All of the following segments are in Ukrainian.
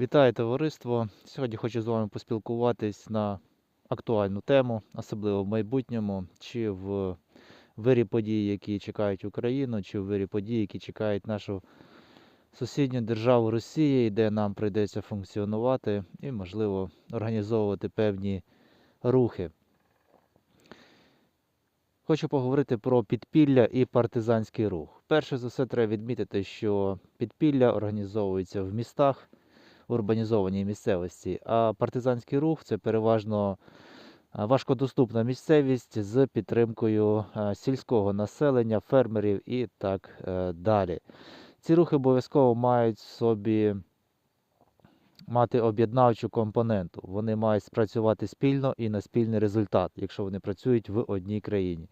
Вітаю товариство! Сьогодні хочу з вами поспілкуватись на актуальну тему, особливо в майбутньому, чи в вирі подій, які чекають Україну, чи в вирі подій, які чекають нашу сусідню державу Росії, де нам прийдеться функціонувати і, можливо, організовувати певні рухи. Хочу поговорити про підпілля і партизанський рух. Перше за все, треба відмітити, що підпілля організовується в містах урбанізованій місцевості, а партизанський рух це переважно важкодоступна місцевість з підтримкою сільського населення, фермерів і так е, далі. Ці рухи обов'язково мають в собі мати об'єднавчу компоненту. Вони мають спрацювати спільно і на спільний результат, якщо вони працюють в одній країні.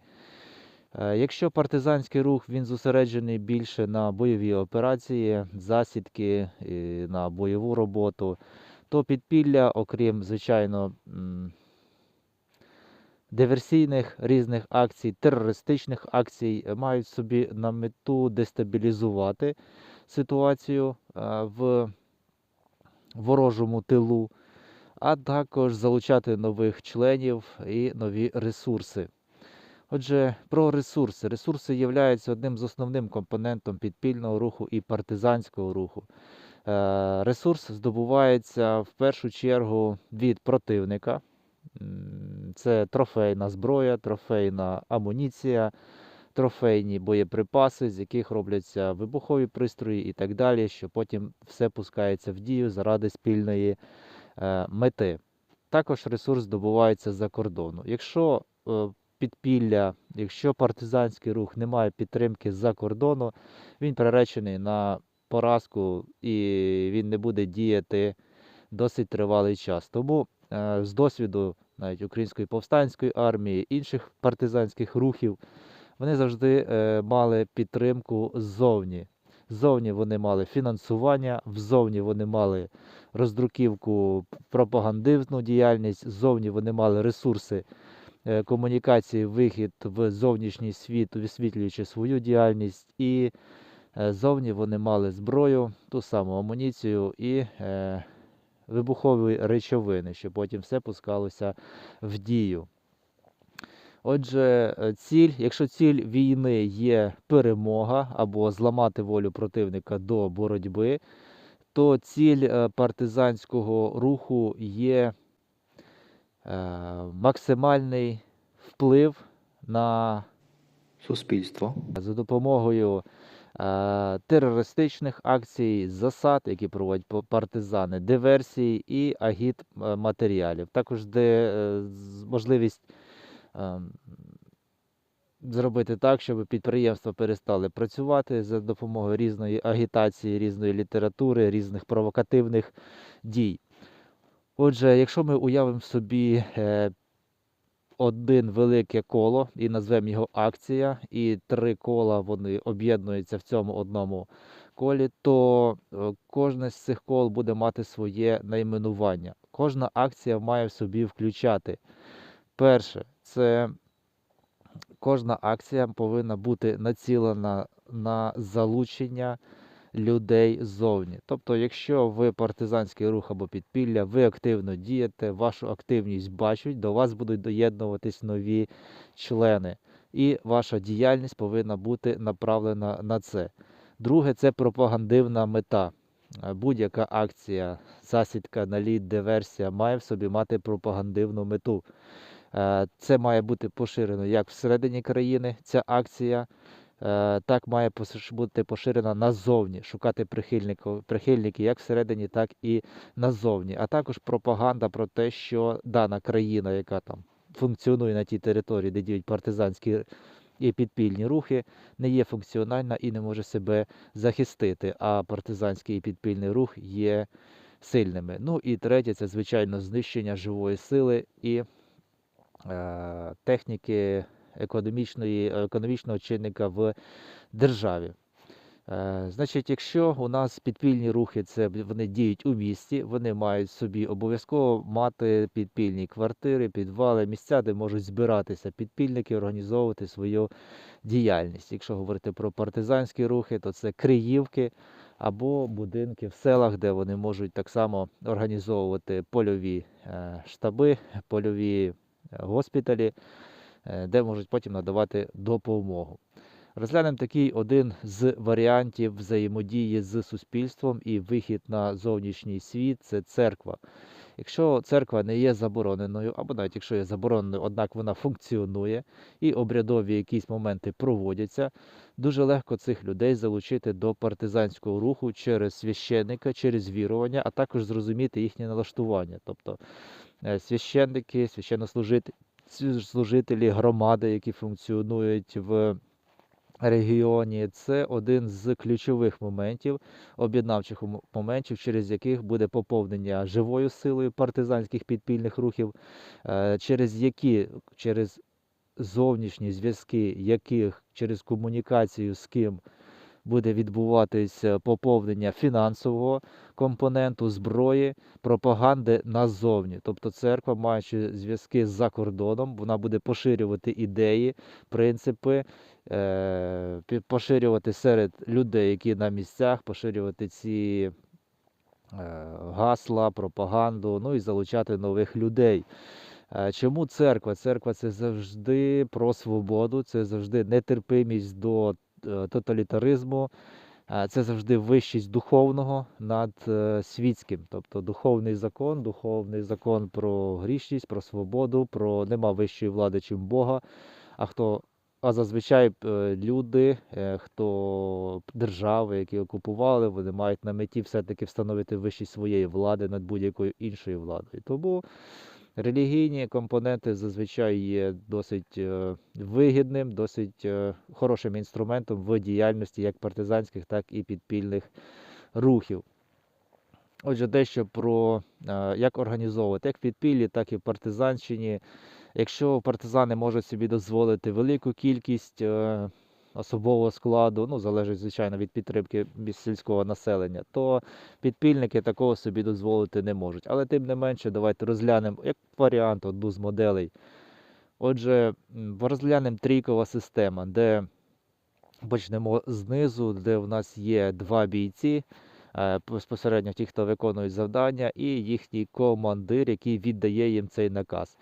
Е, Якщо партизанський рух він зосереджений більше на бойові операції, засідки, на бойову роботу, то підпілля, окрім, звичайно, диверсійних різних акцій, терористичних акцій, е, мають собі на мету дестабілізувати ситуацію е, в ворожому тилу, а також залучати нових членів і нові ресурси. Отже, про ресурси. Ресурси являються одним з основним компонентом підпільного руху і партизанського руху. Е, Ресурс здобувається в першу чергу від противника. Це трофейна зброя, трофейна амуніція, трофейні боєприпаси, з яких робляться вибухові пристрої і так далі, що потім все пускається в дію заради спільної е, мети. Також ресурс здобувається за кордону. Якщо е, підпілля, якщо партизанський рух не має підтримки з-за кордону, він приречений на поразку і він не буде діяти досить тривалий час. Тому е, з досвіду навіть Української повстанської армії, інших партизанських рухів, вони завжди е, мали підтримку ззовні. Ззовні вони мали фінансування, взовні вони мали роздруківку, пропагандивну діяльність, ззовні вони мали ресурси комунікації, вихід в зовнішній світ, висвітлюючи свою діяльність, і е, ззовні вони мали зброю, ту саму амуніцію і е, вибухові речовини, що потім все пускалося в дію. Отже, е, ціль, якщо ціль війни є перемога або зламати волю противника до боротьби, то ціль е, партизанського руху є е, максимальний вплив на Суспільство. за допомогою е, терористичних акцій, засад, які проводять партизани, диверсій і агіт е, матеріалів. Також де е, можливість ем, зробити так, щоб підприємства перестали працювати за допомогою різної агітації, різної літератури, різних провокативних дій. Отже, якщо ми уявимо собі е, один велике коло і назвемо його акція, і три кола вони об'єднуються в цьому одному колі, то е, кожне з цих кол буде мати своє найменування. Кожна акція має в собі включати. Перше, це кожна акція повинна бути націлена на залучення людей ззовні. Тобто, якщо ви партизанський рух або підпілля, ви активно дієте, вашу активність бачать, до вас будуть доєднуватись нові члени. І ваша діяльність повинна бути направлена на це. Друге, це пропагандивна мета. Е, Будь-яка акція, засідка, наліт, диверсія має в собі мати пропагандивну мету. Е, Це має бути поширено як всередині країни, ця акція, так має бути поширена назовні, шукати прихильники як всередині, так і назовні. А також пропаганда про те, що дана країна, яка там функціонує на тій території, де діють партизанські і підпільні рухи, не є функціональна і не може себе захистити. А партизанський і підпільний рух є сильними. Ну і третє, це звичайно знищення живої сили і е, техніки економічної, економічного чинника в державі. Е, Значить, якщо у нас підпільні рухи, це вони діють у місті, вони мають собі обов'язково мати підпільні квартири, підвали, місця, де можуть збиратися підпільники, організовувати свою діяльність. Якщо говорити про партизанські рухи, то це Криївки, або будинки в селах, де вони можуть так само організовувати польові е, штаби, польові е, госпіталі, де можуть потім надавати допомогу. Розглянемо такий один з варіантів взаємодії з суспільством і вихід на зовнішній світ це церква. Якщо церква не є забороненою, або навіть якщо є забороненою, однак вона функціонує і обрядові якісь моменти проводяться, дуже легко цих людей залучити до партизанського руху через священника, через вірування, а також зрозуміти їхнє налаштування. Тобто е, священники, священнослужителі, служителі громади, які функціонують в регіоні, це один з ключових моментів, об'єднавчих моментів, через яких буде поповнення живою силою партизанських підпільних рухів, е, через які через зовнішні зв'язки яких через комунікацію з ким буде відбуватися поповнення фінансового компоненту зброї, пропаганди назовні. Тобто церква, маючи зв'язки з-за кордоном, вона буде поширювати ідеї, принципи, е, поширювати серед людей, які на місцях, поширювати ці е, гасла, пропаганду, ну і залучати нових людей. Е, Чому церква? Церква це завжди про свободу, це завжди нетерпимість до е, тоталітаризму, е, це завжди вищість духовного над е, світським. Тобто духовний закон, духовний закон про грішність, про свободу, про нема вищої влади, чим Бога. А хто а зазвичай е, люди, хто держави, які окупували, вони мають на меті все-таки встановити вищість своєї влади над будь-якою іншою владою. Тому релігійні компоненти зазвичай є досить е, вигідним, досить е, хорошим інструментом в діяльності як партизанських, так і підпільних рухів. Отже, дещо про е, як організовувати як в підпіллі, так і в партизанщині. Якщо партизани можуть собі дозволити велику кількість особового складу, ну залежить звичайно від підтримки сільського населення, то підпільники такого собі дозволити не можуть. Але тим не менше, давайте розглянемо як варіант одну з моделей. Отже, розглянемо трійкова система, де почнемо знизу, де в нас є два бійці, е, безпосередньо ті, хто виконують завдання, і їхній командир, який віддає їм цей наказ.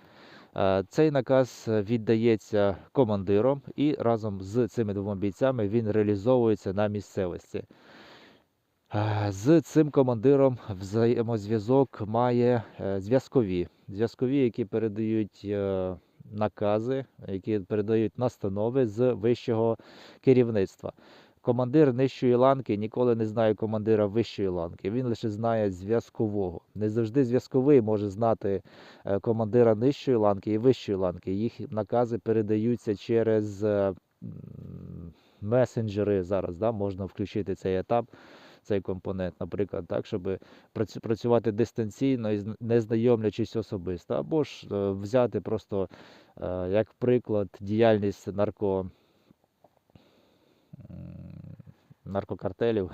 Е, Цей наказ віддається командиром, і разом з цими двома бійцями він реалізовується на місцевості. Е, З цим командиром взаємозв'язок має е, зв'язкові. Зв'язкові, які передають накази, які передають настанови з вищого керівництва. Командир нижчої ланки ніколи не знає командира вищої ланки. Він лише знає зв'язкового. Не завжди зв'язковий може знати е, командира нижчої ланки і вищої ланки. Їх накази передаються через е, месенджери зараз. Да, можна включити цей етап, цей компонент, наприклад, так, щоб працювати дистанційно і не знайомлячись особисто, або ж е, взяти просто як приклад діяльність нарко. Наркокартелів,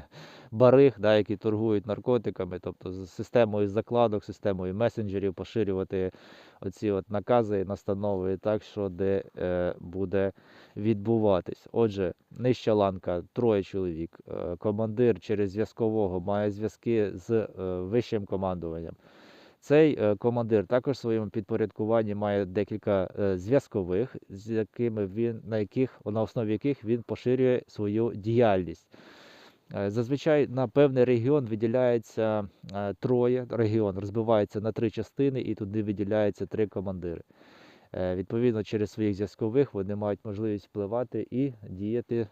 бариг, да, які торгують наркотиками, тобто з системою закладок, системою месенджерів поширювати оці от накази, настанови так, що де е, буде відбуватись. Отже, нижча ланка, троє чоловік, е, командир через зв'язкового має зв'язки з е, вищим командуванням. Цей е, командир також в своєму підпорядкуванні має декілька е, зв'язкових, з якими він, на яких, на основі яких він поширює свою діяльність. Е, Зазвичай на певний регіон виділяється троє. Регіон розбивається на три частини, і туди виділяється три командири. Е, Відповідно, через своїх зв'язкових вони мають можливість впливати і діяти,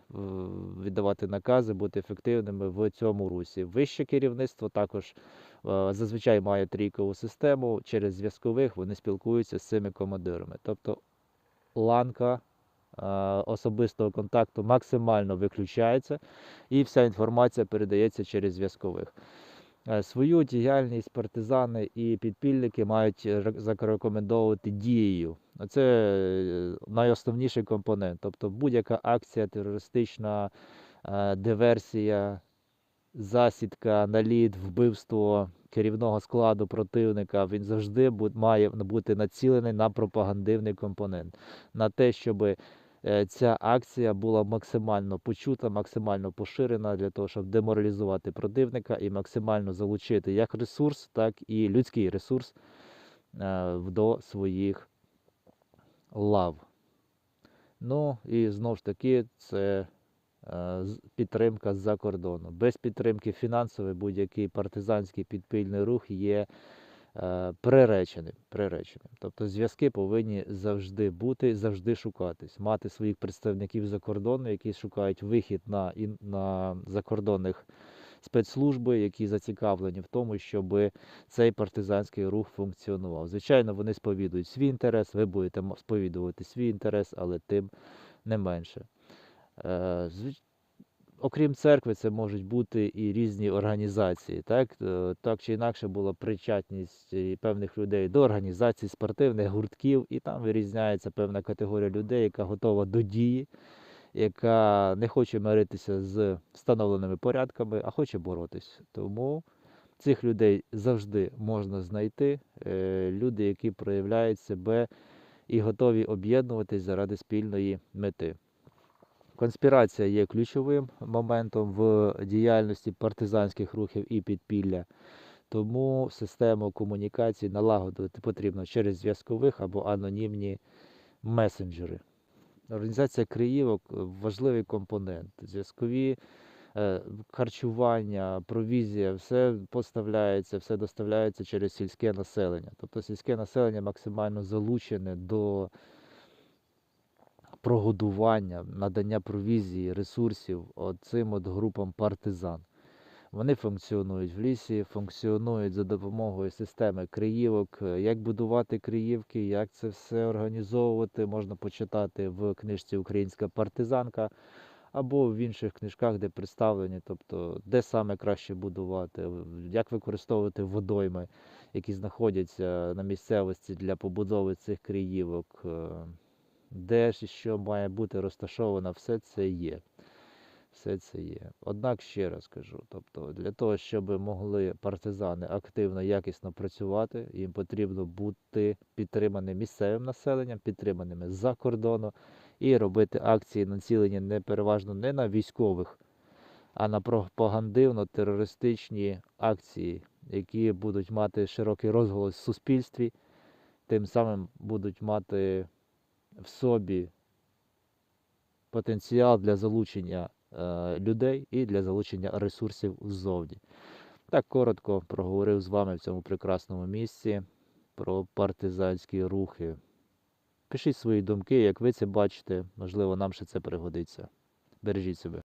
віддавати накази, бути ефективними в цьому русі. Вище керівництво також е, зазвичай має трійкову систему. Через зв'язкових вони спілкуються з цими командирами. Тобто ланка е, особистого контакту максимально виключається, і вся інформація передається через зв'язкових. Е, Свою діяльність партизани і підпільники мають е, ре- зарекомендовувати дією. Це е, найосновніший компонент. Тобто будь-яка акція терористична, диверсія, засідка, наліт, вбивство керівного складу противника, він завжди має бути націлений на пропагандивний компонент, на те, щоб е, ця акція була максимально почута, максимально поширена для того, щоб деморалізувати противника і максимально залучити як ресурс, так і людський ресурс е, до своїх лав. Ну і знову ж таки, це е, підтримка з-за кордону. Без підтримки фінансової будь-який партизанський підпільний рух є е, приреченим. приреченим. Тобто зв'язки повинні завжди бути, завжди шукатись, мати своїх представників за кордону, які шукають вихід на, на закордонних спецслужби, які зацікавлені в тому, щоб цей партизанський рух функціонував. Звичайно, вони сповідують свій інтерес, ви будете сповідувати свій інтерес, але тим не менше. Е, Окрім церкви, це можуть бути і різні організації. Так, Е, так чи інакше була причетність певних людей до організацій спортивних гуртків, і там вирізняється певна категорія людей, яка готова до дії, яка не хоче миритися з встановленими порядками, а хоче боротись. Тому цих людей завжди можна знайти. Е, Люди, які проявляють себе і готові об'єднуватись заради спільної мети. Конспірація є ключовим моментом в діяльності партизанських рухів і підпілля. Тому систему комунікації налагодити потрібно через зв'язкових або анонімні месенджери. Організація Криївок важливий компонент. Зв'язкові е, харчування, провізія, все поставляється, все доставляється через сільське населення. Тобто сільське населення максимально залучене до прогодування, надання провізії, ресурсів цим от групам партизан. Вони функціонують в лісі, функціонують за допомогою системи криївок. Як будувати криївки, як це все організовувати, можна почитати в книжці Українська партизанка або в інших книжках, де представлені, тобто де саме краще будувати, як використовувати водойми, які знаходяться на місцевості для побудови цих криївок, е, де ж і що має бути розташовано, все це є. Все це є. Однак ще раз кажу, тобто для того, щоб могли партизани активно, якісно працювати, їм потрібно бути підтриманим місцевим населенням, підтриманими з-за кордону і робити акції націлені не переважно не на військових, а на пропагандивно-терористичні акції, які будуть мати широкий розголос в суспільстві, тим самим будуть мати в собі потенціал для залучення е, людей і для залучення ресурсів ззовні. Так коротко проговорив з вами в цьому прекрасному місці про партизанські рухи. Пишіть свої думки, як ви це бачите, можливо, нам ще це пригодиться. Бережіть себе.